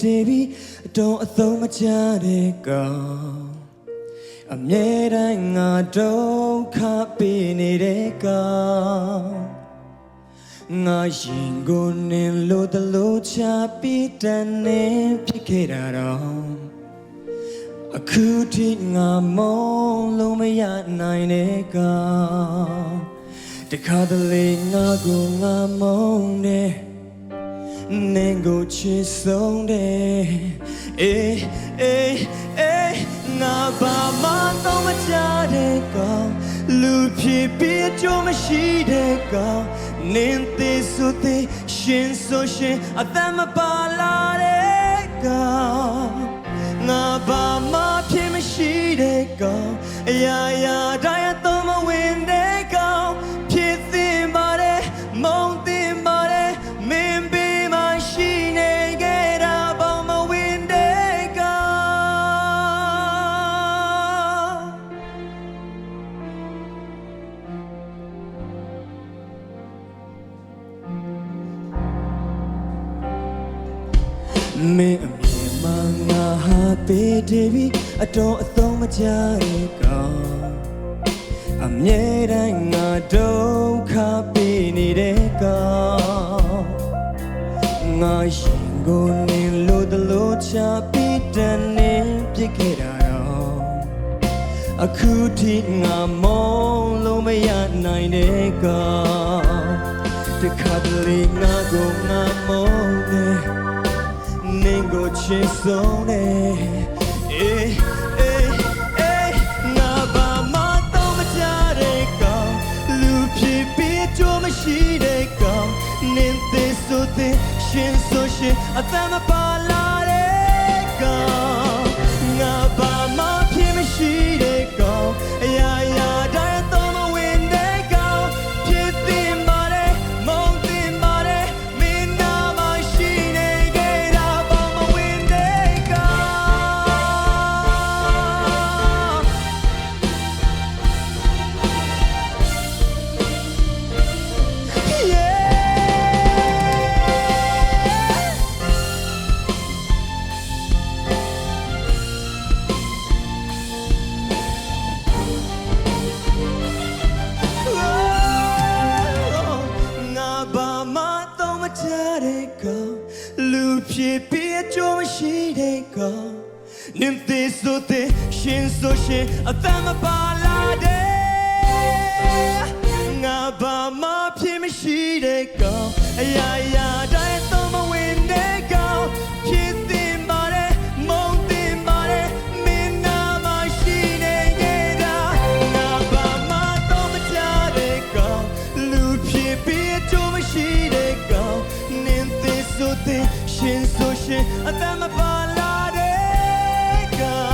ပေးတည်ပြီးအတော်အသုံးမချတဲ့ကောင်အမြဲတမ်းငါဒုက္ခပေးနေတဲ့ကောင်ငါရင်ကိုနင်လို့တလို့ချပြီးတန်နေဖြစ်ခဲ့တာတော့အခုထိငါမုန်းလို့မရနိုင်တဲ့ကောင်တခါတလေငါကိုငါမုန်းတယ် နင်ကိုချစ်ဆုံးတယ်အေးအေးအေးငါဘာမှတော့မကြတဲ့ကောင်လူဖြစ်ပြီးအကျိုးမရှိတဲ့ကောင်နင်သေးဆိုသေးရှင်ဆိုရှင်အသက်မပါလာတဲ့ကောင်ငါဘာမှဖြစ်မရှိတဲ့ကောင်အရာရာတိုင်းအသုံးမဝင် မင်းအမြင်မှငါဟာပေးတည်ပြီးအတော်အသုံးမချတဲ့ကောင်အမြဲတမ်းငါဒုက္ခပေးနေတဲ့ကောင်ငါရှင်ကိုနင်လို့တလို့ချပြီးတန်နေပြစ်ခဲ့တာတော့အခုထိငါမုန်းလို့မရနိုင်တဲ့ကောင်တခါတလေငါကိုငါမုန်းတယ် နင်ကိုချစ်ဆုံးတယ်အေးအေးအေးငါဘာမှတော့မကြတဲ့ကောင်လူဖြစ်ပြီးအကျိုးမရှိတဲ့ကောင်နင်သေးဆိုသေးရှင်ဆိုရှင်အသက်မပါလာ ဘာမှတော့မချတဲ့ကောင်လူဖြစ်ပြီးအကျိုးမရှိတဲ့ကောင်နင်သေးဆိုသေးရှင်ဆိုရှင်အသက်မပါလာတဲ့ငါဘာမှဖြစ်မရှိတဲ့ကောင်အရာရာ ရှင်ဆိုရှင်အသက်မပါလာတဲ့ကောင်